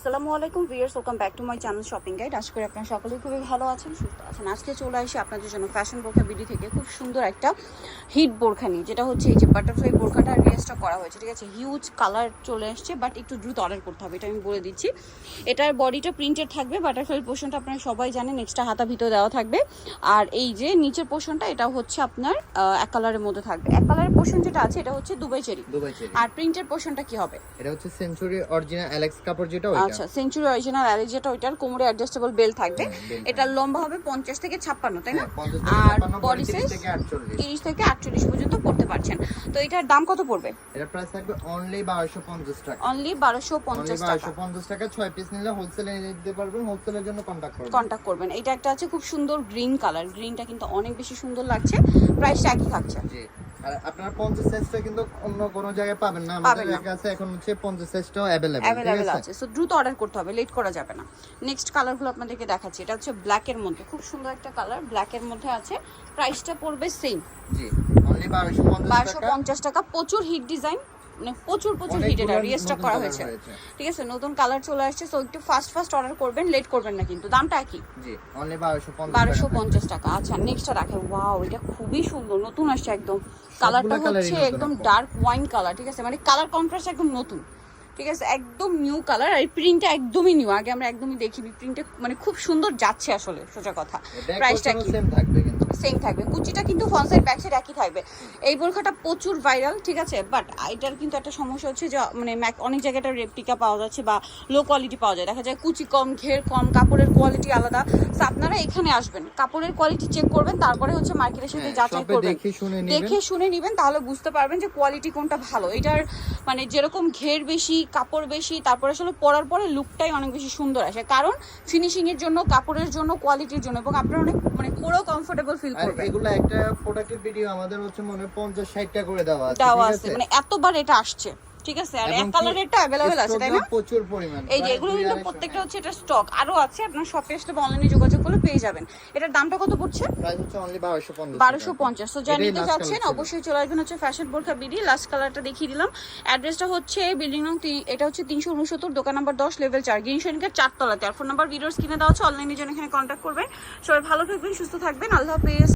আসসালামু আলাইকুম viewers welcome back to my channel shopping guide. আশা করি আপনারা সকলেই খুবই ভালো আছেন সুস্থ আছেন। আজকে চলে আসি আপনাদের জন্য ফ্যাশন বোরখা বিডি থেকে। খুব সুন্দর একটা হিট বোরখা নিয়ে যেটা হচ্ছে এই যে বাটারফ্লাই বোরখাটা রিয়েস্টটা করা হয়েছে ঠিক আছে? হিউজ কালার চলে আসছে বাট একটু দ্রুত অর্ডার করতে হবে এটা আমি বলে দিচ্ছি। এটার বডিটা প্রিন্টেড থাকবে বাটারফ্লাই পোর্শনটা আপনারা সবাই জানেন এক্সট্রা হাতা ভিতরে দেওয়া থাকবে। আর এই যে নিচের পোর্শনটা এটা হচ্ছে আপনার এক কালারের মধ্যে থাকবে। এক কালারের পোর্শন যেটা আছে এটা হচ্ছে দুবাই চেরি। Dubai cherry. আর প্রিন্টের পোর্শনটা কি হবে? এটা হচ্ছে সেঞ্চুরি অরিজিনাল অ্যালেক্স কাপড় যেটা আচ্ছা সেঞ্চুরি অরিজিনাল অ্যালিজেটা ওইটার কোমরে অ্যাডজাস্টেবল বেল থাকবে। এটার লম্বা হবে পঞ্চাশ থেকে ছাপ্পান্ন তাই না? 50 থেকে আর বডি সাইজ তিরিশ থেকে আটচল্লিশ। পর্যন্ত পড়তে পারছেন। তো এটার দাম কত পড়বে? এটা প্রাইস থাকবে অনলি 1250 টাকা। অনলি বারোশো পঞ্চাশ টাকা। 1250 টাকা 6 পিস নিলে হোলসেলে নিয়ে দিতে পারবেন হোলসেলের জন্য কন্টাক্ট করবেন। কন্ট্যাক্ট করবেন। এটা একটা আছে খুব সুন্দর গ্রিন কালার গ্রিনটা কিন্তু অনেক বেশি সুন্দর লাগছে। প্রাইসটা একই থাকছে। জি। আর আপনারা 50 সাইজটা কিন্তু অন্য কোনো জায়গায় পাবেন না পাবেন আমাদের না। কাছে এখন হচ্ছে 50 সাইজটাও अवेलेबल ঠিক অ্যাভেলেবেল আছে আছে সো দ্রুত অর্ডার করতে হবে লেট করা যাবে না নেক্সট কালারগুলো আপনাদেরকে দেখাচ্ছি এটা হচ্ছে ব্ল্যাকের মধ্যে খুব সুন্দর একটা কালার ব্ল্যাকের মধ্যে আছে প্রাইসটা পড়বে সেম জি অনলি 1250 বারোশো টাকা পঞ্চাশ টাকা প্রচুর হিট ডিজাইন মানে প্রচুর প্রচুর হিট এটা রিস্টক করা হয়েছে। ঠিক আছে নতুন কালার চলে আসছে সো একটু ফাস্ট ফাস্ট অর্ডার করবেন লেট করবেন না কিন্তু। দামটা একই। জি অনলি 1250 বারোশো টাকা। পঞ্চাশ টাকা। আচ্ছা নেক্সটটা রাখে ওয়াও এটা খুবই সুন্দর নতুন আসছে একদম। কালারটা হচ্ছে একদম ডার্ক ওয়াইন কালার ঠিক আছে? মানে কালার কন্ট্রাস্ট একদম নতুন। ঠিক আছে একদম নিউ কালার আর প্রিন্টটা একদমই নিউ আগে আমরা একদমই দেখিনি। প্রিন্টটা মানে খুব সুন্দর যাচ্ছে আসলে সোজা কথা। প্রাইসটা কি সেম থাকবে। কুচিটা কিন্তু ফ্রন্ট সাইড একই থাকবে। এই বোরখাটা প্রচুর ভাইরাল ঠিক আছে? বাট এটার কিন্তু একটা সমস্যা হচ্ছে যে মানে ম্যাক- অনেক জায়গায় এটা রেপ্লিকা পাওয়া যাচ্ছে বা লো কোয়ালিটি পাওয়া যায়। দেখা যায় কুচি কম, ঘের কম, কাপড়ের কোয়ালিটি আলাদা। সো আপনারা এখানে আসবেন। কাপড়ের কোয়ালিটি চেক করবেন তারপরে হচ্ছে মার্কেটের সাথে হ্যাঁ, যাচাই করবেন। দেখে শুনে নেবেন। তাহলে বুঝতে পারবেন যে কোয়ালিটি কোনটা ভালো। এটার মানে যেরকম ঘের বেশি কাপড় বেশি তারপরে আসলে পরার পরে লুকটাই অনেক বেশি সুন্দর আসে। কারণ ফিনিশিং এর জন্য কাপড়ের জন্য কোয়ালিটির জন্য এবং আপনারা অনেক মানে পরেও কমফোর্টেবল ফিল করবেন। এগুলো একটা প্রোডাক্টের ভিডিও আমাদের হচ্ছে মনে 50 60 টা করে দেওয়া আছে দেওয়া আছে? মানে এতবার এটা আসছে। ঠিক আছে আর এক কালারেরটা অ্যাভেলেবেল আছে তাই না? প্রচুর পরিমাণ এই যে এগুলো কিন্তু প্রত্যেকটা হচ্ছে এটা স্টক আরও আছে আপনার শপে আসলে বা অনলাইনে যোগাযোগ করলে পেয়ে যাবেন। এটার দামটা কত পড়ছে? প্রাইস হচ্ছে অনলি 1250 বারোশো পঞ্চাশ। তো যা নিতে চাচ্ছেন অবশ্যই চলে আসবেন হচ্ছে ফ্যাশন বোরখা বিডি লাস্ট কালারটা দেখিয়ে দিলাম। অ্যাড্রেসটা হচ্ছে বিল্ডিং নং এটা হচ্ছে তিনশো উনসত্তর দোকান নাম্বার দশ লেভেল চার গ্রিন সৈনিকের চারতলাতে। আর ফোন নাম্বার ভিডিওস কিনে দেওয়া হচ্ছে অনলাইনে জন্য এখানে কন্ট্যাক্ট করবেন। সবাই ভালো থাকবেন সুস্থ থাকবেন। আল্লাহ হাফেজ।